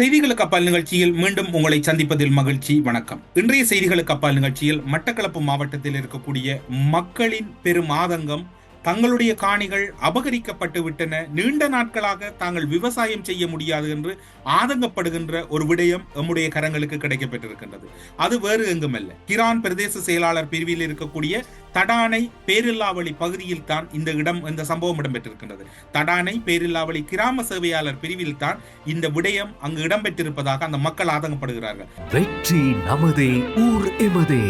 செய்திகளுக்கு அப்பால் நிகழ்ச்சியில் மீண்டும் உங்களை சந்திப்பதில் மகிழ்ச்சி. வணக்கம். இன்றைய செய்திகளுக்கு அப்பால் நிகழ்ச்சியில் மட்டக்களப்பு மாவட்டத்தில் இருக்கக்கூடிய மக்களின் பெரும் ஆதங்கம் தங்களுடைய காணிகள் அபகரிக்கப்பட்டு விட்டன. நீண்ட நாட்களாக தாங்கள் விவசாயம் செய்ய முடியாது என்று ஆதங்கப்படுகின்ற ஒரு விடயம் எம்முடைய கரங்களுக்கு கிடைக்கப்பட்டிருக்கின்றது. அது வேறு எங்குமல்ல. கிரான் பிரதேச செயலாளர் பிரிவில் இருக்கக்கூடிய தடானை பேரில்லாவளி பகுதியில் தான் இந்த இடம் இந்த சம்பவம் இடம்பெற்றிருக்கின்றது. தடானை பேரில்லாவளி கிராம சேவையாளர் பிரிவில் தான் இந்த விடயம் அங்கு இடம்பெற்றிருப்பதாக அந்த மக்கள் ஆதங்கப்படுகிறார்கள். வெற்றி நமதே ஊர் எமதே.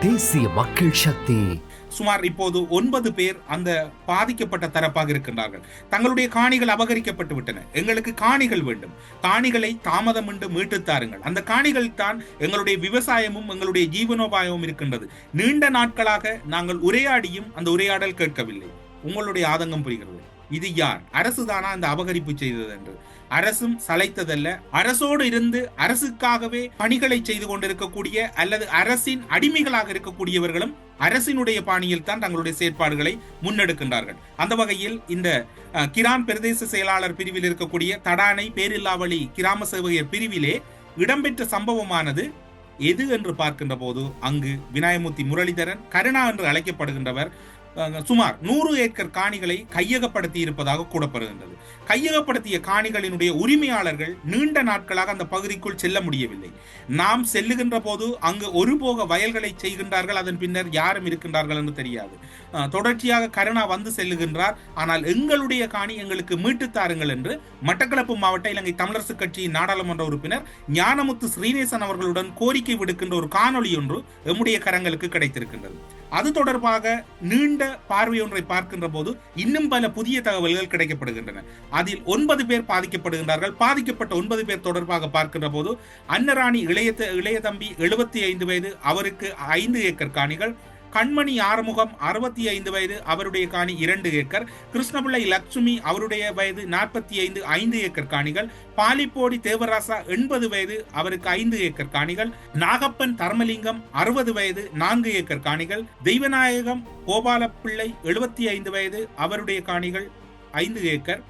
தேசிய மக்கள் சக்தி. சுமார் இப்போது ஒன்பது பேர் அந்த பாதிக்கப்பட்ட தரப்பாக இருக்கின்றார்கள். தங்களுடைய காணிகள் அபகரிக்கப்பட்டு விட்டன. எங்களுக்கு காணிகள் வேண்டும். காணிகளை தாமதமின்றி மீட்டு தாருங்கள். அந்த காணிகள் தான் எங்களுடைய விவசாயமும் எங்களுடைய ஜீவனோபாயமும் இருக்கின்றது. நீண்ட நாட்களாக நாங்கள் உரையாடியும் அந்த உரையாடல் கேட்கவில்லை. உங்களுடைய ஆதங்கம் புரிகிறது. இது யார்? அரசு தானா அந்த அபகரிப்பு செய்தது என்று. அரசும் சளைத்ததல்ல. அரசோடு இருந்து அரசுக்காகவே பணிகளை செய்து கொண்டிருக்கக்கூடிய அல்லது அரசின் அடிமைகளாக இருக்கக்கூடியவர்களும் அரசினுடைய பாணியில் தான் தங்களுடைய செயற்பாடுகளை முன்னெடுக்கின்றார்கள். அந்த வகையில் இந்த கிரான் பிரதேச செயலாளர் பிரிவில் இருக்கக்கூடிய தடானை பேரில்லாவளி கிராம சேவகர் பிரிவிலே இடம்பெற்ற சம்பவமானது எது என்று பார்க்கின்ற போது அங்கு விநாயகமூர்த்தி முரளிதரன் கருணா என்று அழைக்கப்படுகின்றவர் சுமார் நூறு ஏக்கர் காணிகளை கையகப்படுத்தி இருப்பதாக கூறப்படுகின்றது. கையகப்படுத்திய காணிகளினுடைய உரிமையாளர்கள் நீண்ட நாட்களாக அந்த பகுதிக்குள் செல்ல முடியவில்லை. நாம் செல்லுகின்ற போது அங்கு ஒரு போக வயல்களை செய்கின்றார்கள் அதன் பின்னர் யாரும் இருக்கின்றார்கள் என்று தெரியாது. தொடர்ச்சியாக கருணா வந்து செல்லுகின்றார். ஆனால் எங்களுடைய காணி எங்களுக்கு மீட்டு தாருங்கள் என்று மட்டக்களப்பு மாவட்ட இலங்கை தமிழரசு கட்சி நாடாளுமன்ற உறுப்பினர் ஞானமுத்து ஸ்ரீநேசன் அவர்களுடன் கோரிக்கை விடுக்கின்ற ஒரு காணொளி ஒன்று எம்முடைய கரங்களுக்கு கிடைத்திருக்கின்றது. அது தொடர்பாக நீண்ட பார்வை ஒன்றை பார்க்கின்ற போது இன்னும் பல புதிய தகவல்கள் கிடைக்கப்படுகின்றன. அதில் ஒன்பது பேர் பாதிக்கப்படுகின்றார்கள். பாதிக்கப்பட்ட ஒன்பது பேர் தொடர்பாக பார்க்கின்ற போது அன்னராணி இளைய இளைய தம்பி எழுபத்தி ஐந்து வயது அவருக்கு ஐந்து ஏக்கர் காணிகள் கண்மணி ஆறுமுகம் அறுபத்தி ஐந்து வயது அவருடைய காணி இரண்டு ஏக்கர் கிருஷ்ணபிள்ளை லட்சுமி அவருடைய வயது நாற்பத்தி ஐந்து ஐந்து ஏக்கர் காணிகள் பாலிப்போடி தேவராசா எண்பது வயது அவருக்கு ஐந்து ஏக்கர் காணிகள் நாகப்பன் தர்மலிங்கம் அறுபது வயது நான்கு ஏக்கர் காணிகள் தெய்வநாயகம் கோபாலப்பிள்ளை எழுபத்தி ஐந்து வயது அவருடைய காணிகள் ஐந்து ஏக்கர்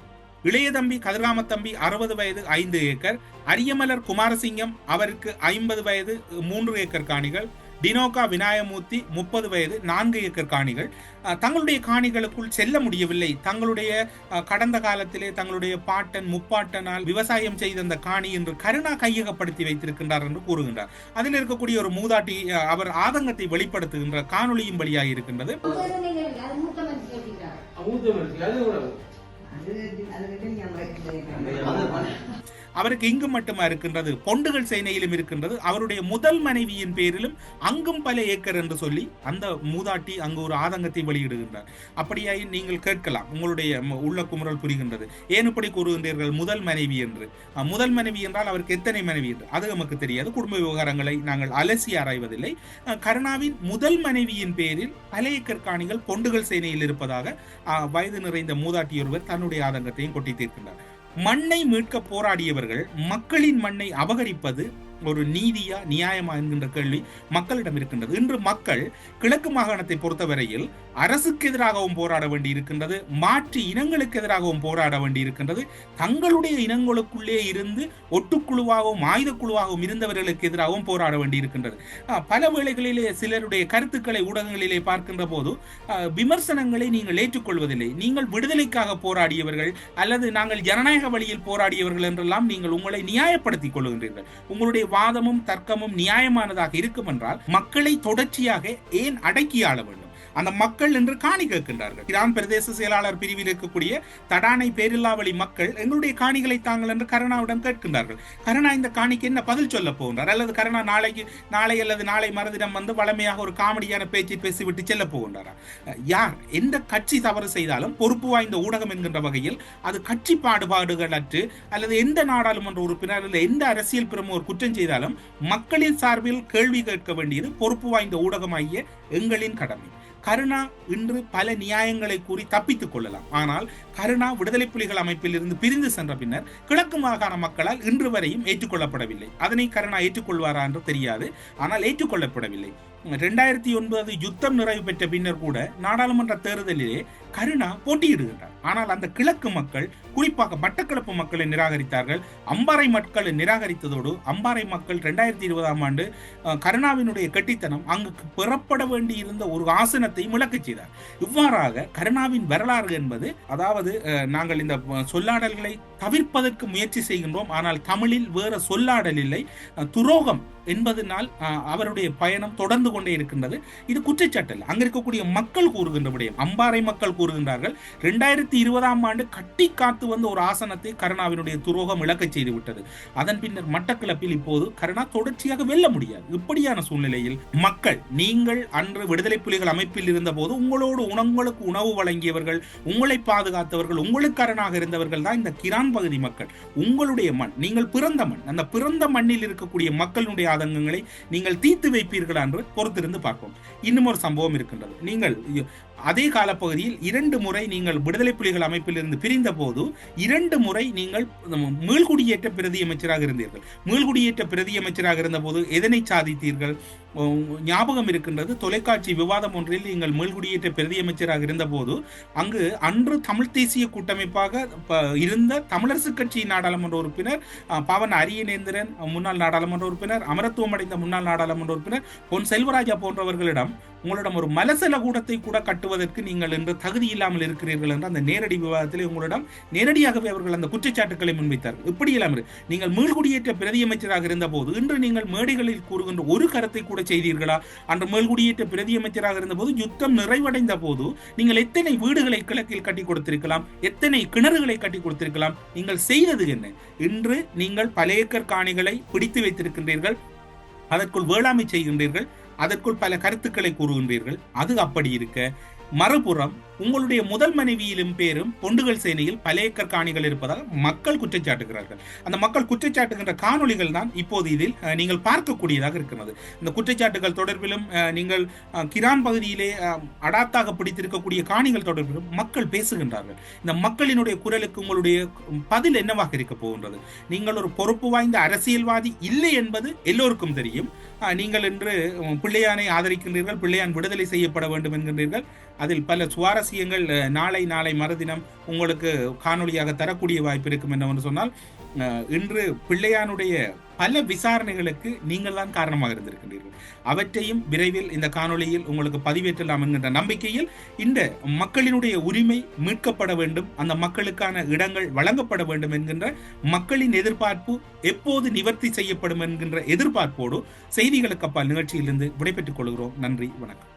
இளையதம்பி கதிராமத்தம்பி அறுபது வயது ஐந்து ஏக்கர் அரியமலர் குமாரசிங்கம் அவருக்கு ஐம்பது வயது மூன்று ஏக்கர் காணிகள் டினோகா விநாயகமூர்த்தி முப்பது வயது நான்கு ஏக்கர் காணிகள். தங்களுடைய காணிகளுக்குள் செல்ல முடியவில்லை. தங்களுடைய கடந்த காலத்திலே தங்களுடைய பாட்டன் முப்பாட்டனால் விவசாயம் செய்த அந்த காணி என்று கருணா கையகப்படுத்தி வைத்திருக்கின்றார் என்று கூறுகின்றார். அதில் இருக்கக்கூடிய ஒரு மூதாட்டி அவர் ஆதங்கத்தை வெளிப்படுத்துகின்ற காணொளியும் வழியாக இருக்கின்றது. அவருக்கு இங்கு மட்டுமா இருக்கின்றது? பொண்டுகள் சேனையிலும் இருக்கின்றது. அவருடைய முதல் மனைவியின் பேரிலும் அங்கும் பல ஏக்கர் என்று சொல்லி அந்த மூதாட்டி அங்கு ஒரு ஆதங்கத்தை வெளியிடுகின்றார். அப்படியாய் நீங்கள் கேட்கலாம் உங்களுடைய உள்ள குமுறல் புரிகின்றது. ஏன் இப்படி கூறுகின்றீர்கள் முதல் மனைவி என்று? முதல் மனைவி என்றால் அவருக்கு எத்தனை மனைவி என்று? அது நமக்கு தெரியாது. குடும்ப விவகாரங்களை நாங்கள் அலசி ஆராய்வதில்லை. கருணாவின் முதல் மனைவியின் பேரில் பல ஏக்கர் காணிகள் பொண்டுகள் சேனையில் இருப்பதாக வயது நிறைந்த மூதாட்டியொருவர் தன்னுடைய ஆதங்கத்தையும் கொட்டி தீர்க்கின்றார். மண்ணை மீட்க போராடியவர்கள் மக்களின் மண்ணை அபகரிப்பது ஒரு நீதியா நியாயமா என்கின்ற கேள்வி மக்களிடம் இருக்கின்றது. இன்று மக்கள் கிழக்கு மாகாணத்தை பொறுத்தவரையில் அரசுக்கு எதிராகவும் போராட வேண்டி இருக்கின்றது மாற்று இனங்களுக்கு எதிராகவும் போராட வேண்டி இருக்கின்றது தங்களுடைய இனங்களுக்குள்ளே இருந்து ஒட்டுக்குழுவாகவும் ஆயுத குழுவாகவும் இருந்தவர்களுக்கு எதிராகவும் போராட வேண்டி இருக்கின்றது. பல வேளைகளிலே சிலருடைய கருத்துக்களை ஊடகங்களிலே பார்க்கின்ற போது விமர்சனங்களை நீங்கள் ஏற்றுக்கொள்வதில்லை. நீங்கள் விடுதலைக்காக போராடியவர்கள் அல்லது நாங்கள் ஜனநாயக வழியில் போராடியவர்கள் என்றெல்லாம் நீங்கள் உங்களை நியாயப்படுத்திக் கொள்கின்றீர்கள். உங்களுடைய வாதமும் தர்க்கமும் நியாயமானதாக இருக்கும் என்றால் மக்களை தொடர்ச்சியாக ஏன் அடக்கி ஆள வேண்டும்? அந்த மக்கள் என்று காணி கேட்கின்றார்கள். கிரான் பிரதேச செயலாளர் பிரிவில் இருக்கக்கூடிய தடானை பேரில்லாவளி மக்கள் எங்களுடைய காணிகளை தாங்கள் என்று கருணாவிடம் கேட்கின்றார்கள். கருணா இந்த காணிக்கு என்ன பதில் சொல்ல போகின்றார்? அல்லது கருணா நாளைக்கு நாளை அல்லது நாளை மறுதினம் வந்து வளமையாக ஒரு காமெடியான பேச்சை பேசிவிட்டு செல்ல போகின்றாரா? யார் எந்த கட்சி தவறு செய்தாலும் பொறுப்பு வாய்ந்த ஊடகம் என்கின்ற வகையில் அது கட்சி பாடுபாடுகள் அற்று அல்லது எந்த நாடாளுமன்ற உறுப்பினர் அல்லது எந்த அரசியல் பிரமுகர் குற்றம் செய்தாலும் மக்களின் சார்பில் கேள்வி கேட்க வேண்டியது பொறுப்பு வாய்ந்த ஊடகமாகிய எங்களின் கடமை. கருணா இன்று பல நியாயங்களை கூறி தப்பித்துக் கொள்ளலாம். ஆனால் கருணா விடுதலை புலிகள் அமைப்பில் இருந்து பிரிந்து சென்ற பின்னர் கிழக்கு மாகாண மக்களால் இன்று வரையும் ஏற்றுக்கொள்ளப்படவில்லை. அதனை கருணா ஏற்றுக்கொள்வாரா என்று தெரியாது. ஆனால் ஏற்றுக்கொள்ளப்படவில்லை. ரெண்டாயிரத்தி ஒன்பது யுத்தம் நிறைவு பெற்ற பின்னர் கூட நாடாளுமன்ற தேர்தலிலே கருணா போட்டியிடுகின்றார். ஆனால் அந்த கிழக்கு மக்கள் குறிப்பாக மட்டக்களப்பு மக்களை நிராகரித்தார்கள். அம்பாறை மக்களை நிராகரித்ததோடு அம்பாறை மக்கள் ரெண்டாயிரத்தி இருபதாம் ஆண்டு கருணாவினுடைய கெட்டித்தனம் அங்கு பெறப்பட வேண்டியிருந்த ஒரு ஆசனத்தை முழக்க செய்தார். இவ்வாறாக கருணாவின் வரலாறு என்பது அதாவது நாங்கள் இந்த சொல்லாடல்களை தவிர்ப்பதற்கு முயற்சி செய்கின்றோம். ஆனால் தமிழில் வேற சொல்லாடல் இல்லை. துரோகம் என்பதனால் அவருடைய பயணம் தொடர்ந்து கொண்டே இருக்கின்றது. இது குற்றச்சாட்டல் அங்க இருக்கக்கூடிய மக்கள் கூறுகின்ற விடயம் அம்பாறை மக்கள் கூறுகின்றார்கள். ரெண்டாயிரத்தி இருபதாம் ஆண்டு கட்டி காத்து வந்த ஒரு ஆசனத்தை கருணாவினுடைய துரோகம் இழக்கச் செய்துவிட்டது அதன் பின்னர் மட்டக்களப்பில் இப்போது கருணா தொடர்ச்சியாக வெல்ல முடியாது. இப்படியான சூழ்நிலையில் மக்கள் நீங்கள் அன்று விடுதலை புலிகள் அமைப்பில் இருந்த போது உங்களோடு உங்களுக்கு உணவு வழங்கியவர்கள் உங்களை பாதுகாத்தவர்கள் உங்களுக்கு அரணாக இருந்தவர்கள் தான் இந்த கிரான் பகுதி மக்கள். உங்களுடைய மண் நீங்கள் பிறந்த மண். அந்த பிறந்த மண்ணில் இருக்கக்கூடிய மக்களுடைய ஆதங்கங்களை நீங்கள் தீர்த்து வைப்பீர்கள் என்று பொறுத்திருந்து பார்ப்போம். இன்னும் ஒரு சம்பவம் இருக்கின்றது. நீங்கள் அதே காலப்பகுதியில் இரண்டு முறை நீங்கள் விடுதலை புலிகள் அமைப்பில் இருந்து பிரிந்த போது இரண்டு முறை நீங்கள் மீள்குடியேற்ற பிரதி அமைச்சராக இருந்தீர்கள். மீள்குடியேற்ற பிரதி அமைச்சராக இருந்த போது எதனை சாதித்தீர்கள்? ஞாபகம் இருக்கின்றது. தொலைக்காட்சி விவாதம் ஒன்றில் நீங்கள் மேல்குடியேற்ற பிரதியமைச்சராக இருந்தபோது அங்கு அன்று தமிழ் தேசிய கூட்டமைப்பாக ப- இருந்த தமிழரசு கட்சி நாடாளுமன்ற உறுப்பினர் பவன் அரியநேந்திரன் முன்னாள் நாடாளுமன்ற உறுப்பினர் அமரத்துவம் அடைந்த முன்னாள் நாடாளுமன்ற உறுப்பினர் பொன் செல்வராஜா போன்றவர்களிடம் உங்களிடம் ஒரு மலசல கூடத்தை கூட கட்டுவதற்கு நீங்கள் இன்று தகுதி இல்லாமல் இருக்கிறீர்கள் என்று அந்த நேரடி விவாதத்தில் உங்களிடம் நேரடியாகவே அவர்கள் அந்த குற்றச்சாட்டுக்களை முன்வைத்தார். இப்படி இல்லாமல் நீங்கள் மீள்குடியேற்ற பிரதியமைச்சராக இருந்தபோது இருந்த போது இன்று நீங்கள் மேடைகளில் கூறுகின்ற ஒரு கருத்தை கூட செய்தீர்களா? அன்று மேல்குடியேற்ற பிரதி அமைச்சராக இருந்தபோது யுத்தம் நிறைவடைந்த போது நீங்கள் எத்தனை வீடுகளை கிழக்கில் கட்டி கொடுத்திருக்கலாம்? எத்தனை கிணறுகளை கட்டி கொடுத்திருக்கலாம்? நீங்கள் செய்தது என்ன? இன்று நீங்கள் பல ஏக்கர் காணிகளை பிடித்து வைத்திருக்கின்றீர்கள். அதற்குள் வேளாண்மை செய்கின்றீர்கள். அதற்குள் பல கருத்துக்களை கூறுகின்றீர்கள். அது அப்படி இருக்க. மறுபுறம் உங்களுடைய முதல் மனைவியிலும் பேரும் பொண்டுகள் சேனையில் பல ஏக்கர் காணிகள் இருப்பதால் மக்கள் குற்றச்சாட்டுகிறார்கள் அந்த மக்கள் குற்றச்சாட்டுகின்ற காணொளிகள் தான் இப்போது இதில் நீங்கள் பார்க்கக்கூடியதாக இருக்கிறது. இந்த குற்றச்சாட்டுகள் தொடர்பிலும் நீங்கள் கிரான் பகுதியிலே அடாத்தாக பிடித்திருக்கக்கூடிய காணிகள் தொடர்பிலும் மக்கள் பேசுகின்றார்கள். இந்த மக்களினுடைய குரலுக்கு உங்களுடைய பதில் என்னவாக இருக்க போகின்றது? நீங்கள் ஒரு பொறுப்பு வாய்ந்த அரசியல்வாதி இல்லை என்பது எல்லோருக்கும் தெரியும். நீங்கள் இன்று பிள்ளையானை ஆதரிக்கின்றீர்கள் பிள்ளையான் விடுதலை செய்யப்பட வேண்டும் என்கின்றீர்கள். அதில் பல சுவாரஸ்யங்கள் நாளை நாளை மறுதினம் உங்களுக்கு காணொளியாக தரக்கூடிய வாய்ப்பு இருக்கும் என்னவென்று சொன்னால் இன்று பிள்ளையானுடைய பல விசாரணைகளுக்கு நீங்கள் தான் காரணமாக இருந்திருக்கின்றீர்கள். அவற்றையும் விரைவில் இந்த காணொளியில் உங்களுக்கு பதிவேற்றலாம் என்கின்ற நம்பிக்கையில் இந்த மக்களினுடைய உரிமை மீட்கப்பட வேண்டும் அந்த மக்களுக்கான இடங்கள் வழங்கப்பட வேண்டும் என்கின்ற மக்களின் எதிர்பார்ப்பு எப்போது நிவர்த்தி செய்யப்படும் என்கின்ற எதிர்பார்ப்போடு செய்திகளுக்கு அப்பால் நிகழ்ச்சியிலிருந்து விடைபெற்றுக் கொள்கிறோம். நன்றி வணக்கம்.